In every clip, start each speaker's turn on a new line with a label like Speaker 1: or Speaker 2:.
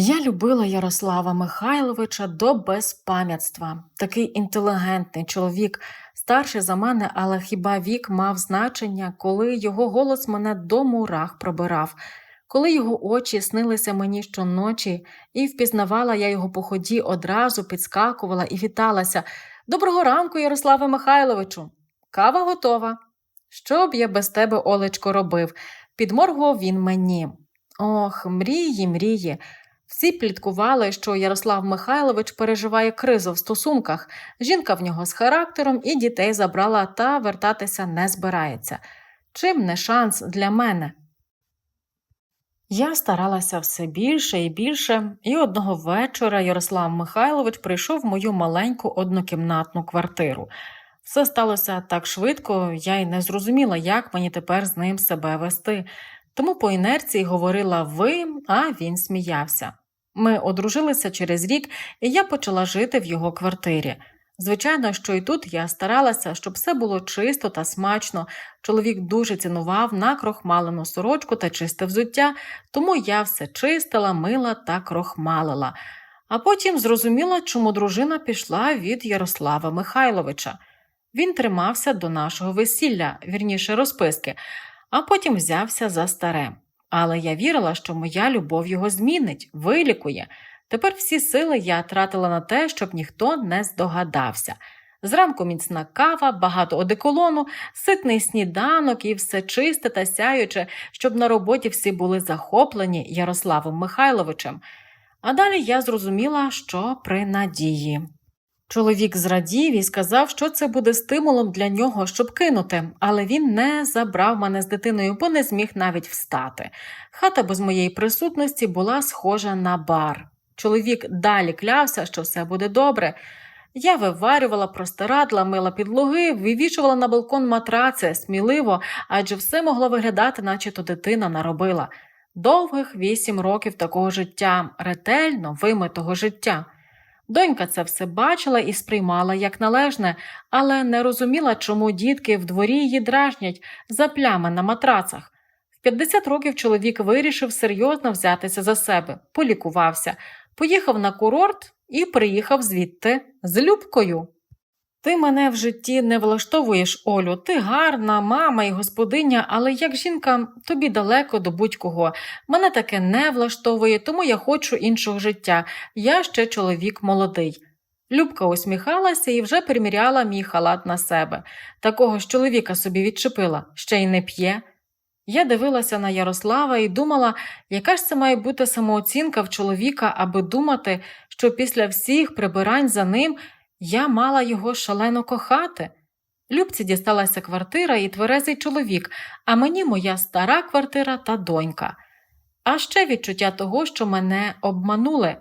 Speaker 1: Я любила Ярослава Михайловича до безпам'ятства. Такий інтелігентний чоловік, старший за мене, але хіба вік мав значення, коли його голос мене до мурах пробирав, коли його очі снилися мені щоночі, і впізнавала я його по ході, одразу підскакувала і віталася. Доброго ранку, Ярославе Михайловичу. Кава готова. Що б я без тебе, Олечко, робив? Підморгував він мені. Ох, мрії, мрії. Всі пліткували, що Ярослав Михайлович переживає кризу в стосунках. Жінка в нього з характером і дітей забрала та вертатися не збирається. Чим не шанс для мене? Я старалася все більше і більше, і одного вечора Ярослав Михайлович прийшов в мою маленьку однокімнатну квартиру. Все сталося так швидко, я й не зрозуміла, як мені тепер з ним себе вести. Тому по інерції говорила ви, а він сміявся. Ми одружилися через рік, і я почала жити в його квартирі. Звичайно, що і тут я старалася, щоб все було чисто та смачно. Чоловік дуже цінував накрохмалену сорочку та чисте взуття, тому я все чистила, мила та крохмалила. А потім зрозуміла, чому дружина пішла від Ярослава Михайловича. Він тримався до нашого весілля, вірніше розписки, а потім взявся за старе. Але я вірила, що моя любов його змінить, вилікує. Тепер всі сили я тратила на те, щоб ніхто не здогадався. Зранку міцна кава, багато одеколону, ситний сніданок і все чисте та сяюче, щоб на роботі всі були захоплені Ярославом Михайловичем. А далі я зрозуміла, що при надії. Чоловік зрадів і сказав, що це буде стимулом для нього, щоб кинути, але він не забрав мене з дитиною, бо не зміг навіть встати. Хата без моєї присутності була схожа на бар. Чоловік далі клявся, що все буде добре. Я виварювала простирадла, мила підлоги, вивішувала на балкон матраци сміливо, адже все могло виглядати, наче то дитина наробила. Довгих вісім років такого життя, ретельно вимитого життя. Донька це все бачила і сприймала як належне, але не розуміла, чому дітки в дворі її дражнять за плями на матрацах. В 50 років чоловік вирішив серйозно взятися за себе, полікувався, поїхав на курорт і приїхав звідти з Любкою. Ти мене в житті не влаштовуєш, Олю, ти гарна, мама і господиня, але як жінка тобі далеко до будь-кого. Мене таке не влаштовує, тому я хочу іншого життя. Я ще чоловік молодий. Любка усміхалася і вже приміряла мій халат на себе. Такого ж чоловіка собі відчепила, ще й не п'є. Я дивилася на Ярослава і думала, яка ж це має бути самооцінка в чоловіка, аби думати, що після всіх прибирань за ним я мала його шалено кохати. Любці дісталася квартира і тверезий чоловік, а мені моя стара квартира та донька. А ще відчуття того, що мене обманули.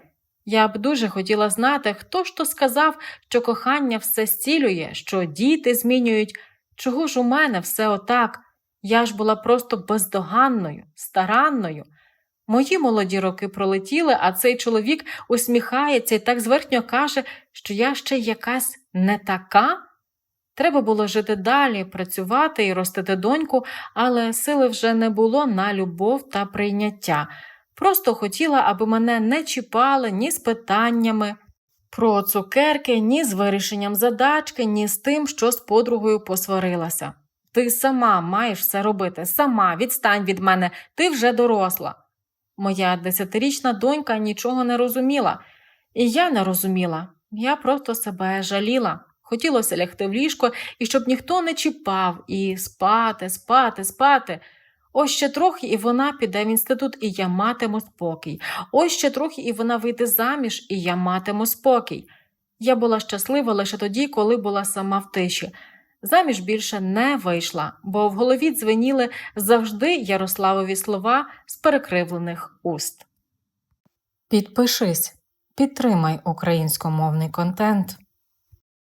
Speaker 1: Я б дуже хотіла знати, хто ж то сказав, що кохання все зцілює, що діти змінюють, чого ж у мене все отак. Я ж була просто бездоганною, старанною. Мої молоді роки пролетіли, а цей чоловік усміхається і так зверхньо каже, що я ще якась не така. Треба було жити далі, працювати і ростити доньку, але сили вже не було на любов та прийняття. Просто хотіла, аби мене не чіпали ні з питаннями про цукерки, ні з вирішенням задачки, ні з тим, що з подругою посварилася. Ти сама маєш все робити, сама відстань від мене, ти вже доросла. Моя десятирічна донька нічого не розуміла, і я не розуміла. Я просто себе жаліла. Хотілося лягти в ліжко і щоб ніхто не чіпав, і спати, спати, спати. Ось ще трохи, і вона піде в інститут, і я матиму спокій. Ось ще трохи, і вона вийде заміж, і я матиму спокій. Я була щаслива лише тоді, коли була сама в тиші. Заміж більше не вийшла, бо в голові дзвеніли завжди Ярославові слова з перекривлених уст. Підпишись, підтримай українськомовний контент.